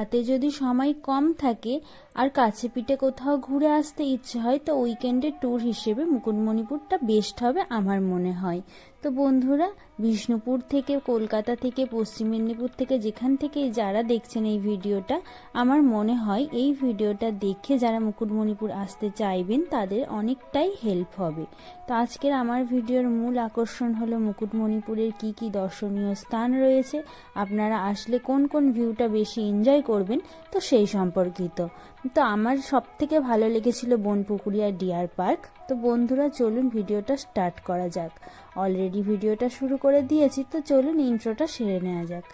হাতে যদি সময় কম থাকে আর কাছে পিঠে কোথাও ঘুরে আসতে ইচ্ছে হয়, তো উইকেন্ডে ট্যুর হিসেবে মুকুটমণিপুরটা বেস্ট হবে আমার মনে হয়। তো বন্ধুরা, বিষ্ণুপুর থেকে, কলকাতা থেকে, পশ্চিম মেদিনীপুর থেকে, যেখান থেকে যারা দেখছেন এই ভিডিওটা, আমার মনে হয় এই ভিডিওটা দেখে যারা মুকুটমণিপুর আসতে চাইবেন, তাদের অনেকটাই হেল্প হবে। তো আজকের আমার ভিডিওর মূল আকর্ষণ হলো মুকুটমণিপুরের কি কি দর্শনীয় স্থান রয়েছে, আপনারা আসলে কোন কোন ভিউটা বেশি এনজয় করবেন, তো সেই সম্পর্কিত। তো আমার সব থেকে ভালো লেগেছিল বনপুকুরিয়া ডিয়ার পার্ক তো বন্ধুরা, চলুন ভিডিওটা স্টার্ট করা যাক। অলরেডি ভিডিওটা শুরু করে দিয়েছি তো চলুন ইন্ট্রোটা সেরে নেওয়া যাক।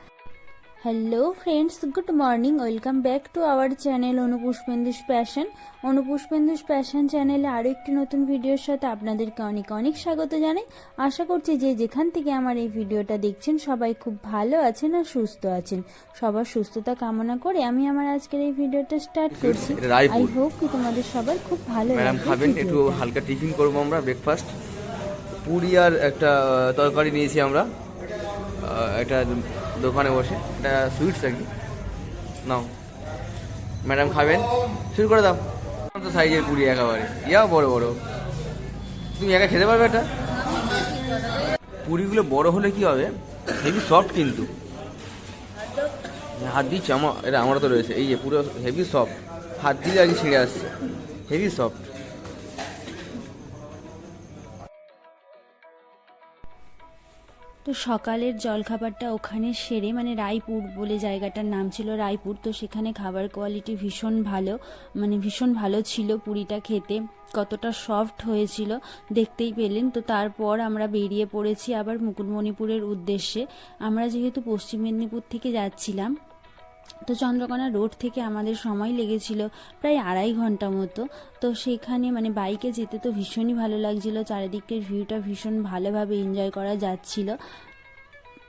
Hello friends good morning welcome back to our channel অনুপুষ্পেন্দুষ passion অনুপুষ্পেন্দুষ প্যাশন চ্যানেলে আরও একটি নতুন ভিডিওর সাথে আপনাদেরকে অনেক অনেক স্বাগত জানাই। আশা করছি যে যেখান থেকে আমার এই ভিডিওটা দেখছেন সবাই খুব ভালো আছেন আর সুস্থ আছেন। সবার সুস্থতা কামনা করে আমি আমার আজকের এই ভিডিওটা স্টার্ট করছি। আই হোপ কি তোমাদের সবার খুব ভালো ম্যাডাম খাবেন একটু হালকা টিফিন করব আমরা ব্রেকফাস্ট পুরি আর একটা তরকারি নিয়েছি আমরা। একটা দোকানে বসে। এটা সুইটস আর কি নাও। ম্যাডাম খাবেন। শুরু করে দাও। তো সাইজের পুরি একেবারে। ইয়াও বড় বড়। তুমি একা খেতে পারবে এটা? পুরিগুলো বড় হলে কি হবে? হেভি সফট কিন্তু। হাত দিচ্ছি আমার এটা আমারও তো রয়েছে। এই যে পুরো হেভি সফট হাত দিলে আর কি ছিঁড়ে আসছে। হেভি সফট তো সকালের জলখাবারটা ওখানে সেরে মানে রায়পুর বলে জায়গাটার নাম ছিল রায়পুর, তো সেখানে খাবার কোয়ালিটি ভীষণ ভালো মানে ভীষণ ভালো ছিল পুরিটা খেতে, কতটা সফট হয়েছিল, দেখতেই পেলেন। তো তারপর আমরা বেরিয়ে পড়েছি আবার মুকুটমণিপুরের উদ্দেশ্যে। আমরা যেহেতু পশ্চিম মেদিনীপুর থেকে যাচ্ছিলাম তো চন্দ্রকোনা রোড থেকে আমাদের সময় লেগেছিল প্রায় আড়াই ঘণ্টা মতো। তো সেখানে মানে বাইকে যেতে তো ভীষণই ভালো লাগছিল, চারিদিকের ভিউটা ভীষণ ভালোভাবে এনজয় করা যাচ্ছিল।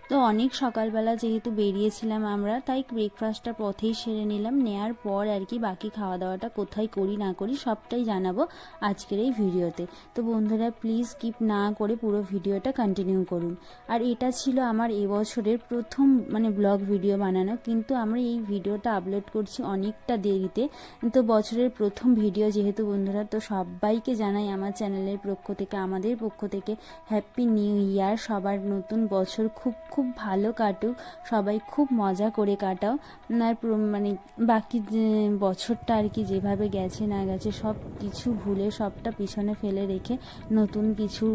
তো অনেক সকালবেলা যেহেতু বেরিয়েছিলাম আমরা, তাই ব্রেকফাস্টটা পথেই সেরে নিলাম। নেয়ার পর আর কি বাকি খাওয়া দাওয়াটা কোথায় করি, না করি, সবটাই জানাব আজকের এই ভিডিওতে। তো বন্ধুরা প্লিজ স্কিপ না করে পুরো ভিডিওটা কন্টিনিউ করুন। আর এটা ছিল আমার এবছরের প্রথম মানে ব্লগ ভিডিও বানানো। কিন্তু আমরা এই ভিডিওটা আপলোড করছি অনেকটা দেরিতে। তো বছরের প্রথম ভিডিও যেহেতু বন্ধুরা, তো সবাইকে জানাই আমার চ্যানেলের পক্ষ থেকে, আমাদের পক্ষ থেকে হ্যাপি নিউ ইয়ার সবার নতুন বছর। খুব খুব ভালো কাটুক, সবাই খুব মজা করে কাটাও। আর মানে বাকি বছরটা আর কি যেভাবে গেছে না গেছে, সব কিছু ভুলে, সবটা পিছনে ফেলে রেখে নতুন কিছু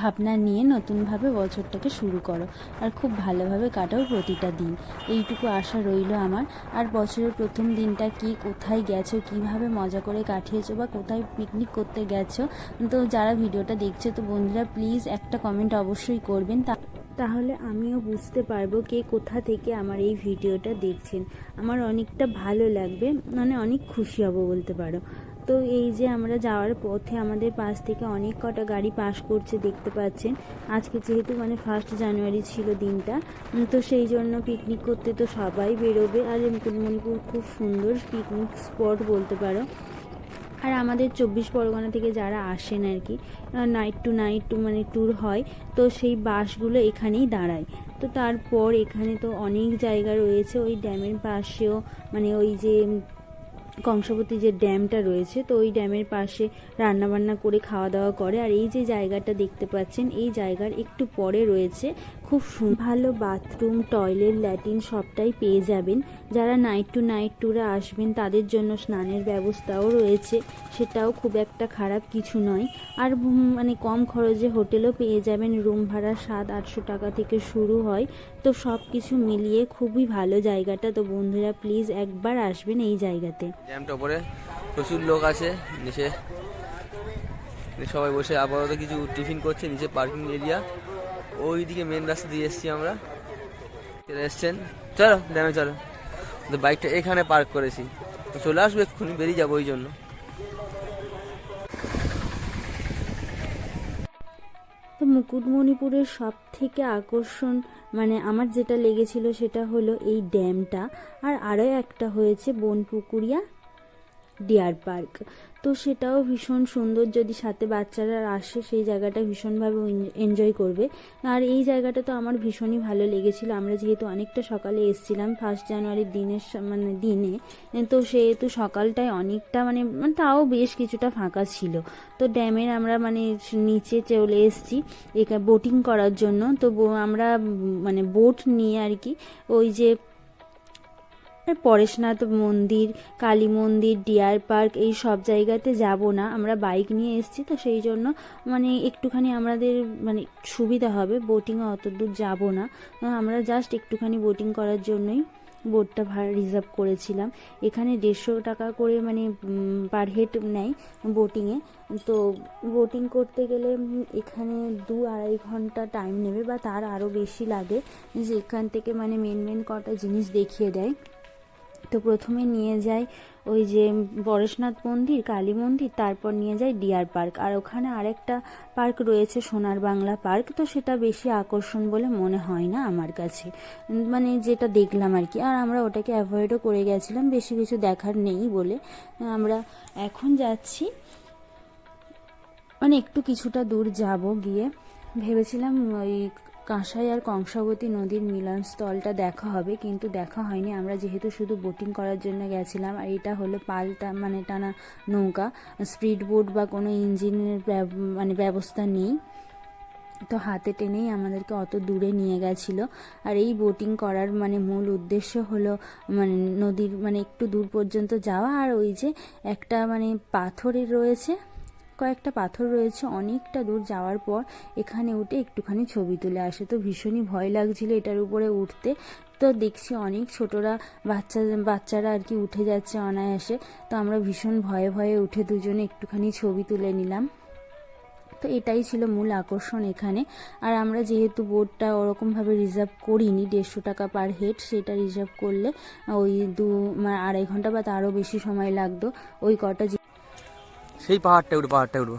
ভাবনা নিয়ে নতুনভাবে বছরটাকে শুরু করো। আর খুব ভালোভাবে কাটাও প্রতিটা দিন। এইটুকু আশা রইল আমার। আর বছরের প্রথম দিনটা কি, কোথায় গেছো, কীভাবে মজা করে কাটিয়েছো বা কোথায় পিকনিক করতে গেছো, তো যারা ভিডিওটা দেখছে, তো বন্ধুরা প্লিজ একটা কমেন্ট অবশ্যই করবেন। তা তাহলে আমিও বুঝতে পারব কে কোথা থেকে আমার এই ভিডিওটা দেখছেন। আমার অনেকটা ভালো লাগবে মানে অনেক খুশি হব বলতে পারো। তো এই যে আমরা যাওয়ার পথে আমাদের পাশ থেকে অনেক কটা গাড়ি পাস করছে দেখতে পাচ্ছেন। আজকে যেহেতু মানে ফার্স্ট জানুয়ারি ছিল দিনটা তো সেই জন্য পিকনিক করতে তো সবাই বেরোবে। আর মুকুটমণিপুর খুব সুন্দর পিকনিক স্পট বলতে পারো। আর আমাদের চব্বিশ পরগনা থেকে যারা আসেন আর কি নাইট টু নাইট টু মানে ট্যুর হয়, তো সেই বাসগুলো এখানেই দাঁড়ায়। তো তারপর এখানে তো অনেক জায়গা রয়েছে, ওই ড্যামের পাশেও মানে ওই যে কংসাবতী যে ড্যামটা রয়েছে, তো ওই ড্যামের পাশে রান্নাবান্না করে খাওয়া দাওয়া করে। আর এই যে জায়গাটা দেখতে পাচ্ছেন, এই জায়গার একটু পরে রয়েছে খুব ভালো বাথরুম টয়লেট ল্যাটিন সবটাই পেয়ে যাবেন। যারা নাইট টু নাইট ট্যুরে আসবেন, তাদের জন্য স্নানের ব্যবস্থাও রয়েছে। সেটাও খুব একটা খারাপ কিছু নয়। আর মানে কম খরচে হোটেলও পেয়ে যাবেন। রুম ভাড়া সাত, আটশো টাকা থেকে শুরু হয়। তো সব কিছু মিলিয়ে খুবই ভালো জায়গাটা। তো বন্ধুরা প্লিজ একবার আসবেন এই জায়গাতে। প্রচুর লোক আছে। নিচে সবাই বসে আপাতত কিছু টিফিন করছে, নিচে পার্কিং এরিয়া ওইদিকে মেন রাস্তা দিয়ে এসছি আমরা। চলে এসছেন। চলো ড্যামে চলো। তো বাইকটা এখানে পার্ক করেছি। তো চলে আসবে এক্ষুনি, বেরিয়ে যাব ওই জন্য। তো মুকুটমণিপুরের সব থেকে আকর্ষণ মানে আমার যেটা লেগেছিল সেটা হলো এই ড্যামটা। আর আরও একটা হয়েছে বনপুকুরিয়া। Deer park. তো সেটাও ভীষণ সুন্দর যদি সাথে বাচ্চারা আসে, সেই জায়গাটা ভীষণভাবে এনজয় করবে। আর এই জায়গাটা তো আমার ভীষণই ভালো লেগেছিল। আমরা যেহেতু অনেকটা সকালে এসেছিলাম ফার্স্ট জানুয়ারির দিনের মানে দিনে তো সেহেতু সকালটায় অনেকটা মানে মানে তাও বেশ কিছুটা ফাঁকা ছিল। তো ড্যামের আমরা মানে নিচে চলে এসেছি বোটিং করার জন্য। তো আমরা মানে বোট নিয়ে আর কি ওই যে পরেশনাথ মন্দির, কালী মন্দির, ডিয়ার পার্ক এই সব জায়গাতে যাব না। আমরা বাইক নিয়ে এসেছি, তো সেই জন্য মানে একটুখানি আমাদের মানে সুবিধা হবে বোটিংয়ে অত দূর যাব না। আমরা জাস্ট একটুখানি বোটিং করার জন্যই বোটটা ভাড়া রিজার্ভ করেছিলাম। এখানে দেড়শো টাকা করে মানে পার হেড নেয় বোটিংয়ে তো বোটিং করতে গেলে এখানে দু আড়াই ঘণ্টা টাইম নেবে বা তার আরও বেশি লাগে। যে এখান থেকে মানে মেন মেন কটা জিনিস দেখিয়ে দেয়। তো প্রথমে নিয়ে যায় ওই যে পরেশনাথ মন্দির, কালী মন্দির, তারপর নিয়ে যায় ডিয়ার পার্ক। আর ওখানে আরেকটা পার্ক রয়েছে, সোনার বাংলা পার্ক। তো সেটা বেশি আকর্ষণ বলে মনে হয় না আমার কাছে। মানে যেটা দেখলাম আর কি। আর আমরা ওটাকে অ্যাভয়েডও করে গেছিলাম, বেশি কিছু দেখার নেই বলে। আমরা এখন যাচ্ছি। মানে একটু কিছুটা দূর যাব গিয়ে। ভেবেছিলাম ওই কাঁসাই আর কংসাবতী নদীর মিলনস্থলটা দেখা হবে, কিন্তু দেখা হয়নি। আমরা যেহেতু শুধু বোটিং করার জন্য গেছিলাম, আর এটা হলো পালটা মানে টানা নৌকা স্পিড বোট বা কোনো ইঞ্জিনের মানে ব্যবস্থা নেই। তো হাতে টেনেই আমাদেরকে অত দূরে নিয়ে গেছিল। আর এই বোটিং করার মানে মূল উদ্দেশ্য হলো মানে নদীর মানে একটু দূর পর্যন্ত যাওয়া, আর ওই যে একটা মানে পাথরের রয়েছে কয়েকটা পাথর রয়েছে, অনেকটা দূর যাওয়ার পর এখানে উঠে একটুখানি ছবি তুলে আসে। তো ভীষণই ভয় লাগছিল এটার উপরে উঠতে। তো দেখছি অনেক ছোটরা বাচ্চা, বাচ্চারা আর কি উঠে যাচ্ছে অনায়াসে। তো আমরা ভীষণ ভয়ে ভয়ে উঠে দুজনে একটুখানি ছবি তুলে নিলাম। তো এটাই ছিল মূল আকর্ষণ এখানে। আর আমরা যেহেতু বোর্ডটা ওরকমভাবে রিজার্ভ করিনি, দেড়শো টাকা পার হেড সেটা রিজার্ভ করলে ওই দু মানে আড়াই ঘণ্টা বা তারও বেশি সময় লাগতো। ওই কটা সেই পাহাড়টা উঠবো পাহাড়টা উঠবো।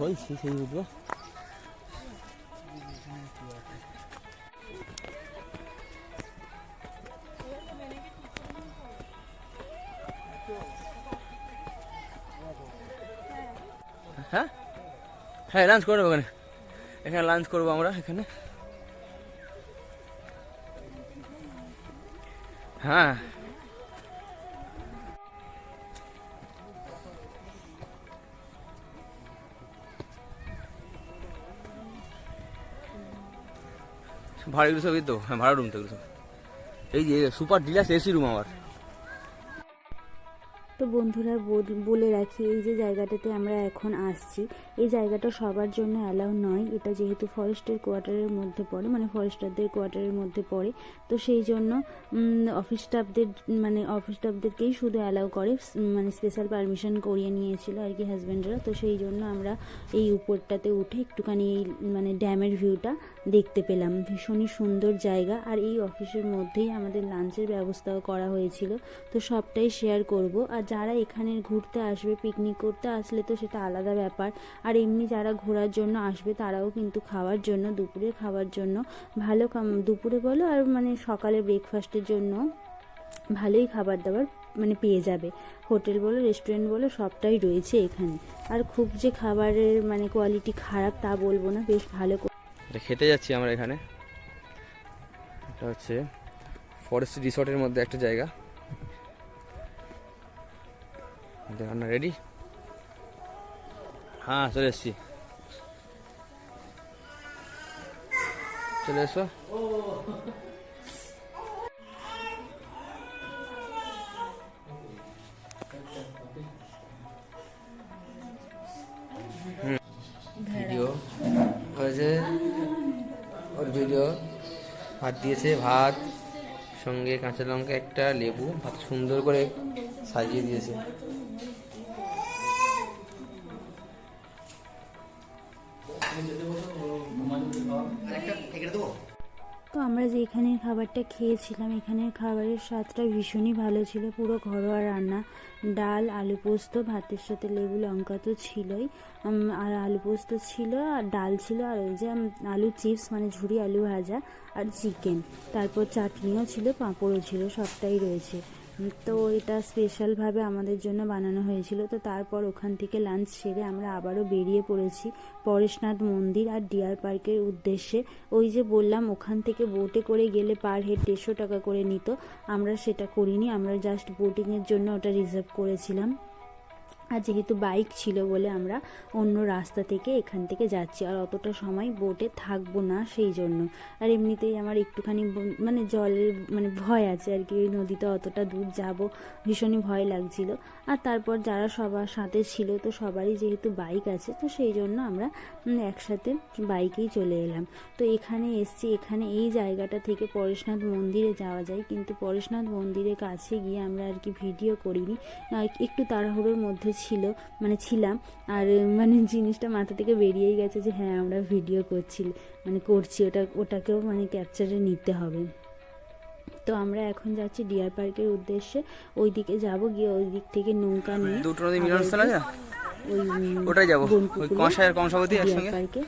বলছি সেই উঠবো। হ্যাঁ? হ্যাঁ লাঞ্চ করব ওখানে। এখানে লাঞ্চ করব আমরা এখানে। হ্যাঁ। ভাড়াগুলো সব এই তো হ্যাঁ ভাড়া রুম এই যে সুপার এসি রুম আমার। তো বন্ধুরা, বলে রাখি, এই যে জায়গাটাতে আমরা এখন আসছি, এই জায়গাটা সবার জন্য অ্যালাউ নয়। এটা যেহেতু ফরেস্টের কোয়ার্টারের মধ্যে পড়ে মানে ফরেস্টারদের কোয়ার্টারের মধ্যে পড়ে, তো সেই জন্য অফিস স্টাফদের মানে অফিস স্টাফদেরকেই শুধু অ্যালাউ করে মানে স্পেশাল পারমিশন করিয়ে নিয়েছিল আর কি হাজব্যান্ডরা তো সেই জন্য আমরা এই উপরটাতে উঠে একটুখানি এই মানে ড্যামের ভিউটা দেখতে পেলাম। ভীষণই সুন্দর জায়গা। আর এই অফিসের মধ্যেই আমাদের লাঞ্চের ব্যবস্থাও করা হয়েছিল। তো সবটাই শেয়ার করব। আর যারা এখানে ঘুরতে আসবে পিকনিক করতে আসলে তো সেটা আলাদা ব্যাপার। আর এমনি যারা ঘোরার জন্য আসবে, তারাও কিন্তু খাওয়ার জন্য, দুপুরে খাওয়ার জন্য ভালো দুপুরে বলো আর মানে সকালে ব্রেকফাস্টের জন্য ভালোই খাবার দাবার মানে পেয়ে যাবে। হোটেল বলো রেস্টুরেন্ট বলো, সবটাই রয়েছে এখানে। আর খুব যে খাবারের মানে কোয়ালিটি খারাপ তা বলব না, বেশ ভালো এটা খেতে যাচ্ছি আমরা এখানে। এটা হচ্ছে ফরেস্ট রিসর্টের মধ্যে একটা জায়গা। রান্না রেডি হ্যাঁ চলে এসছি। চলে এসো। ভিডিও ভাত দিয়েছে ভাত সঙ্গে কাঁচা লঙ্কা একটা লেবু ভাত সুন্দর করে সাজিয়ে দিয়েছে। খাবারটা খেয়েছিলাম। এখানের খাবারের স্বাদটা ভীষণই ভালো ছিল। পুরো ঘরোয়া রান্না। ডাল, আলু পোস্ত, ভাতের সাথে লেবু, লঙ্কা তো ছিলই। আর আলু পোস্ত ছিল, আর ডাল ছিল, আর ওই যে আলু চিপস মানে ঝুড়ি আলু ভাজা, আর চিকেন। তারপর চাটনিও ছিল, পাঁপড়ও ছিল, সবটাই রয়েছে। তো এটা স্পেশালভাবে আমাদের জন্য বানানো হয়েছিল। তো তারপর ওখান থেকে লাঞ্চ সেরে আমরা আবারও বেরিয়ে পড়েছি পরেশনাথ মন্দির আর ডিয়ার পার্কের উদ্দেশ্যে। ওই যে বললাম, ওখান থেকে বোটে করে গেলে পার হেড দেড়শো টাকা করে নিত। আমরা সেটা করিনি, আমরা জাস্ট বোটিংয়ের জন্য ওটা রিজার্ভ করেছিলাম। আর যেহেতু বাইক ছিল বলে আমরা অন্য রাস্তা থেকে এখান থেকে যাচ্ছি, আর অতটা সময় বোটে থাকব না সেই জন্য। আর এমনিতেই আমার একটুখানি মানে জলের মানে ভয় আছে আর কি, ওই নদীতে অতটা দূর যাব ভীষণই ভয় লাগছিল। আর তারপর যারা সবার সাথে ছিল, তো সবারই যেহেতু বাইক আছে, তো সেই জন্য আমরা একসাথে বাইকেই চলে এলাম। তো এখানে এসছি, এখানে এই জায়গাটা থেকে পরেশনাথ মন্দিরে যাওয়া যায়, কিন্তু পরেশনাথ মন্দিরের কাছে গিয়ে আমরা আর কি ভিডিও করিনি। একটু তাড়াহুড়োর মধ্যে ছিল মানে ছিলাম। আর মানে জিনিসটা মাথা থেকে বেরিয়েই গেছে যে হ্যাঁ আমরা ভিডিও করছি মানে করছি ওটা ওটাকেও মানে ক্যাপচারে নিতে হবে। তো আমরা এখন যাচ্ছি ডিয়ার পার্কের উদ্দেশ্যে। ওই দিকে যাব গিয়ে ওই দিক থেকে নৌকা নিয়ে দুটো নদী মিলনস্থল আছে ওই ওটাই যাব। ওই কংসাই আর কংসাবতী একসঙ্গে। পার্কে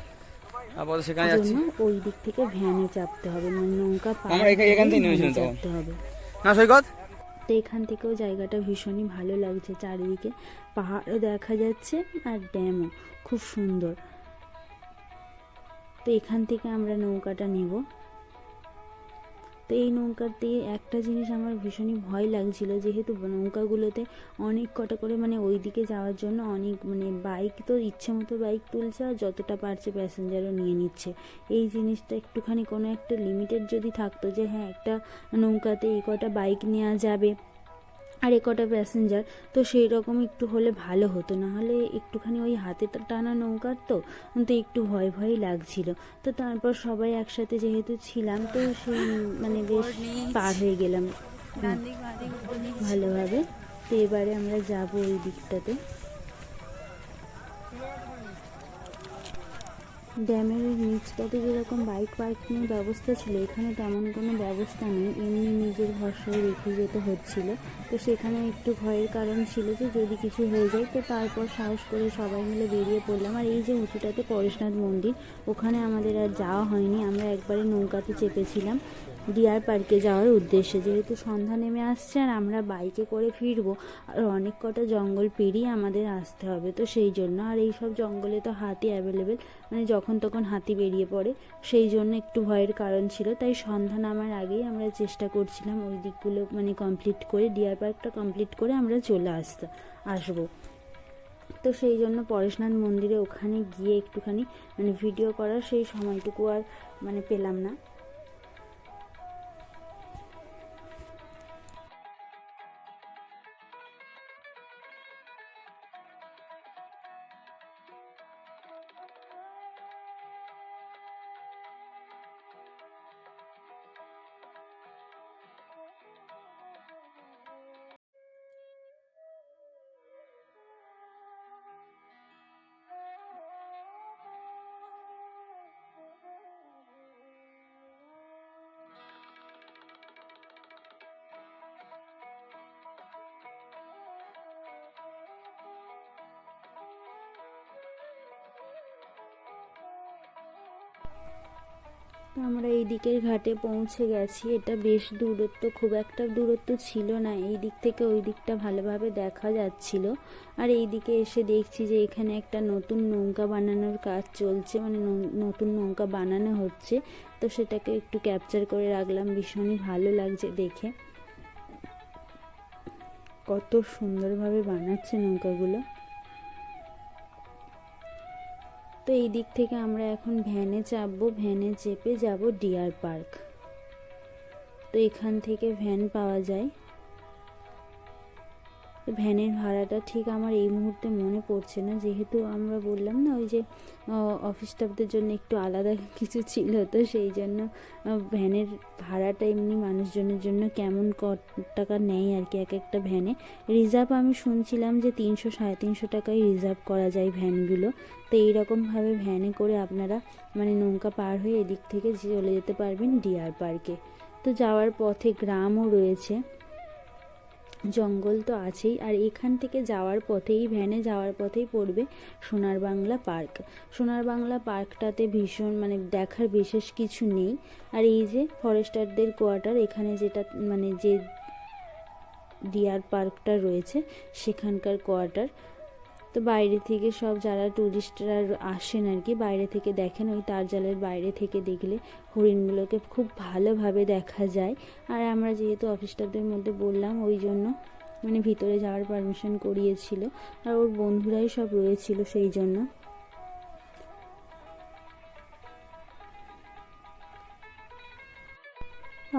আপাতত সেখানে যাচ্ছি। ওই দিক থেকে ভ্যানে চাপতে হবে মানে নৌকা পার আমরা এখানে- থেকে নেমেছিলাম ভ্যানে চাপতে হবে। না সৈকত? তো এখান থেকেও জায়গাটা ভীষণই ভালো লাগছে চারিদিকে। পাহাড়ও দেখা যাচ্ছে আর ড্যামও, খুব সুন্দর। তো এখান থেকে আমরা নৌকাটা নেব। তো এই নৌকাতে একটা জিনিস আমার ভীষণই ভয় লাগছিল, যেহেতু নৌকাগুলোতে অনেক কটা করে মানে ওই দিকে যাওয়ার জন্য অনেক মানে বাইক তো ইচ্ছে মতো বাইক তুলছে আর যতটা পারছে প্যাসেঞ্জারও নিয়ে নিচ্ছে। এই জিনিসটা একটুখানি কোনো একটা লিমিটেড যদি থাকতো যে হ্যাঁ একটা নৌকাতে এই কটা বাইক নেওয়া যাবে। আর একটা কটা প্যাসেঞ্জার তো সেই রকম একটু হলে ভালো হতো। না হলে একটুখানি ওই হাতে টানা নৌকার তো তো একটু ভয় ভয় লাগছিল। তো তারপর সবাই একসাথে যেহেতু ছিলাম, তো সেই মানে বেশ পার হয়ে গেলাম। ভালোভাবে। তো এবারে আমরা যাব ওই দিকটাতে। ড্যামের নিচটাতে যেরকম বাইক পার্কিংয়ের ব্যবস্থা ছিল, এখানে তেমন কোনো ব্যবস্থা নেই। এমনি নিজের ভরসায় রেখে যেতে হচ্ছিল। তো সেখানে একটু ভয়ের কারণ ছিল যে, যদি কিছু হয়ে যায়, তো তারপর সাহস করে সবাই মিলে বেরিয়ে পড়লাম। আর এই যে উঁচুটাতে পরেশনাথ মন্দির, ওখানে আমাদের আর যাওয়া হয়নি। আমরা একবারে নৌকাতে চেপেছিলাম। ডিয়ার পার্কে যাওয়ার উদ্দেশ্যে। যেহেতু সন্ধ্যা নেমে আসছে আর আমরা বাইকে করে ফিরবো, আর অনেক কটা জঙ্গল পেরিয়ে আমাদের আসতে হবে, তো সেই জন্য। আর এই সব জঙ্গলে তো হাতি অ্যাভেলেবেল মানে যখন তখন হাতি বেরিয়ে পড়ে, সেই জন্য একটু ভয়ের কারণ ছিল। তাই সন্ধ্যা নামার আগেই আমরা চেষ্টা করছিলাম ওই দিকগুলো মানে কমপ্লিট করে ডিয়ার পার্কটা কমপ্লিট করে আমরা চলে আসতে, আসব। তো সেই জন্য পরেশনাথ মন্দিরে ওখানে গিয়ে একটুখানি মানে ভিডিও করার সেই সময়টুকু আর মানে পেলাম না। আমরা এই দিকের ঘাটে পৌঁছে গেছি। এটা বেশ দূরত্ব, খুব একটা দূরত্ব ছিল না। এই দিক থেকে ওই দিকটা ভালোভাবে দেখা যাচ্ছিল। আর এই দিকে এসে দেখছি যে এখানে একটা নতুন নৌকা বানানোর কাজ চলছে মানে নতুন নৌকা বানানো হচ্ছে। তো সেটাকে একটু ক্যাপচার করে রাখলাম, ভীষণই ভালো লাগছে দেখে। কত সুন্দরভাবে বানাচ্ছে নৌকাগুলো। তো এই দিক থেকে আমরা এখন ভ্যানে চাপবো, ভ্যানে চেপে যাব ডিয়ার পার্ক। তো এখান থেকে ভ্যান পাওয়া যায়। ভ্যানের ভাড়াটা ঠিক আমার এই মুহূর্তে মনে পড়ছে না। যেহেতু আমরা বললাম না, ওই যে অফিস স্টাফদের জন্য একটু আলাদা কিছু ছিল, তো সেই জন্য ভ্যানের ভাড়াটা এমনি মানুষজনের জন্য কেমন ক টাকা নেয় আর কি এক একটা ভ্যানে। রিজার্ভ আমি শুনছিলাম যে তিনশো, সাড়ে তিনশো টাকায় রিজার্ভ করা যায় ভ্যানগুলো। তো এইরকমভাবে ভ্যানে করে আপনারা মানে নৌকা পার হয়ে এদিক থেকে চলে যেতে পারবেন ডিয়ার পার্কে। তো যাওয়ার পথে গ্রামও রয়েছে। জঙ্গল তো আছেই, আর এখান থেকে যাওয়ার পথেই, ভ্যানে যাওয়ার পথেই পড়বে সোনার বাংলা পার্ক। সোনার বাংলা পার্কটাতে ভীষণ মানে দেখার বিশেষ কিছু নেই। আর এই যে ফরেস্টারদের কোয়ার্টার, এখানে যেটা মানে যে ডিয়ার পার্কটা রয়েছে, সেখানকার কোয়ার্টার। তো বাইরে থেকে সব যারা টুরিস্টরা আসেন আর কি, বাইরে থেকে দেখেন, ওই তারজালের বাইরে থেকে দেখলে হরিণগুলোকে খুব ভালোভাবে দেখা যায়। আর আমরা যেহেতু অফিস স্টাফদের মধ্যে বললাম, ওই জন্য মানে ভিতরে যাওয়ার পারমিশন করিয়েছিল। আর ওর বন্ধুরাই সব রয়েছিল সেই জন্য।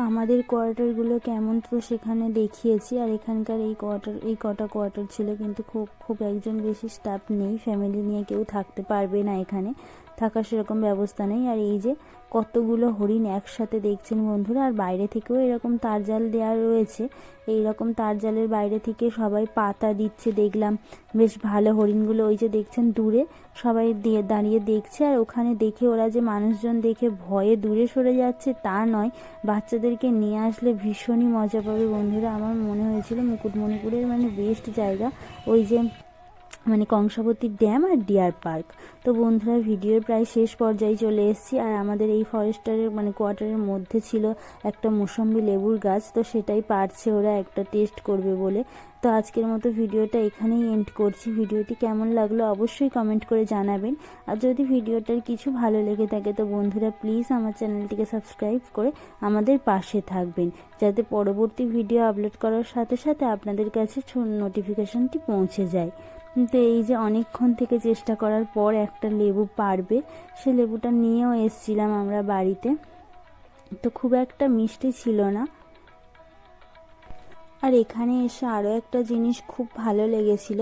আমাদের কোয়ার্টারগুলো কেমন তো সেখানে দেখিয়েছি, আর এখানকার এই কোয়ার্টার এই কটা কোয়ার্টার ছিল কিন্তু খুব খুব একজন বেশি স্টাফ নেই ফ্যামিলি নিয়ে কেউ থাকতে পারবে না এখানে। থাকার সেরকম ব্যবস্থা নেই। আর এই যে কতগুলো হরিণ একসাথে দেখছেন বন্ধুরা, আর বাইরে থেকেও এরকম তারজাল দেওয়া রয়েছে। এই রকম তারজালের বাইরে থেকে সবাই পাতা দিচ্ছে, দেখলাম। বেশ ভালো হরিণগুলো ওই যে দেখছেন দূরে সবাই দিয়ে দাঁড়িয়ে দেখছে। আর ওখানে দেখে ওরা যে মানুষজন দেখে ভয়ে দূরে সরে যাচ্ছে, তা নয়। বাচ্চাদেরকে নিয়ে আসলে ভীষণই মজা পাবে বন্ধুরা। আমার মনে হয়েছিল মুকুটমণিপুরের মানে বেস্ট জায়গা। ওই যে মানে কংসাবতী ড্যাম আর ডিয়ার পার্ক। তো বন্ধুরা, ভিডিওর প্রায় শেষ পর্যায়ে চলে এসেছি আর আমাদের এই ফরেস্টারের মানে কোয়ার্টারের মধ্যে ছিল একটা মৌসম্বি লেবুর গাছ। তো সেটাই পারছে ওরা একটা টেস্ট করবে বলে। তো আজকের মতো ভিডিওটা এখানেই এন্ড করছি। ভিডিওটি কেমন লাগল অবশ্যই কমেন্ট করে জানাবেন। আর যদি ভিডিওটার কিছু ভালো লেগে থাকে, তো বন্ধুরা প্লিজ আমার চ্যানেলটিকে সাবস্ক্রাইব করে আমাদের পাশে থাকবেন। যাতে পরবর্তী ভিডিও আপলোড করার সাথে সাথে আপনাদের কাছে নোটিফিকেশনটি পৌঁছে যায়। তো এই যে অনেকক্ষণ থেকে চেষ্টা করার পর একটা লেবু পারবে, সে লেবুটা নিয়েও এসছিলাম আমরা বাড়িতে। তো খুব একটা মিষ্টি ছিল না। আর এখানে এসে আরও একটা জিনিস খুব ভালো লেগেছিল,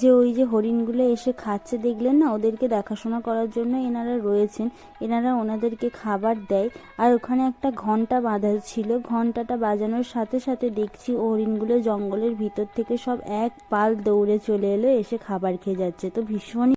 যে ওই যে হরিণগুলো এসে খাচ্ছে দেখলেন না? ওদেরকে দেখাশোনা করার জন্য এনারা রয়েছেন। এনারা ওনাদেরকে খাবার দেয়। আর ওখানে একটা ঘণ্টা বাঁধা ছিল। ঘন্টাটা বাজানোর সাথে সাথে দেখছি হরিণগুলো জঙ্গলের ভিতর থেকে সব এক পাল দৌড়ে চলে এলো, এসে খাবার খেয়ে যাচ্ছে। তো ভীষণই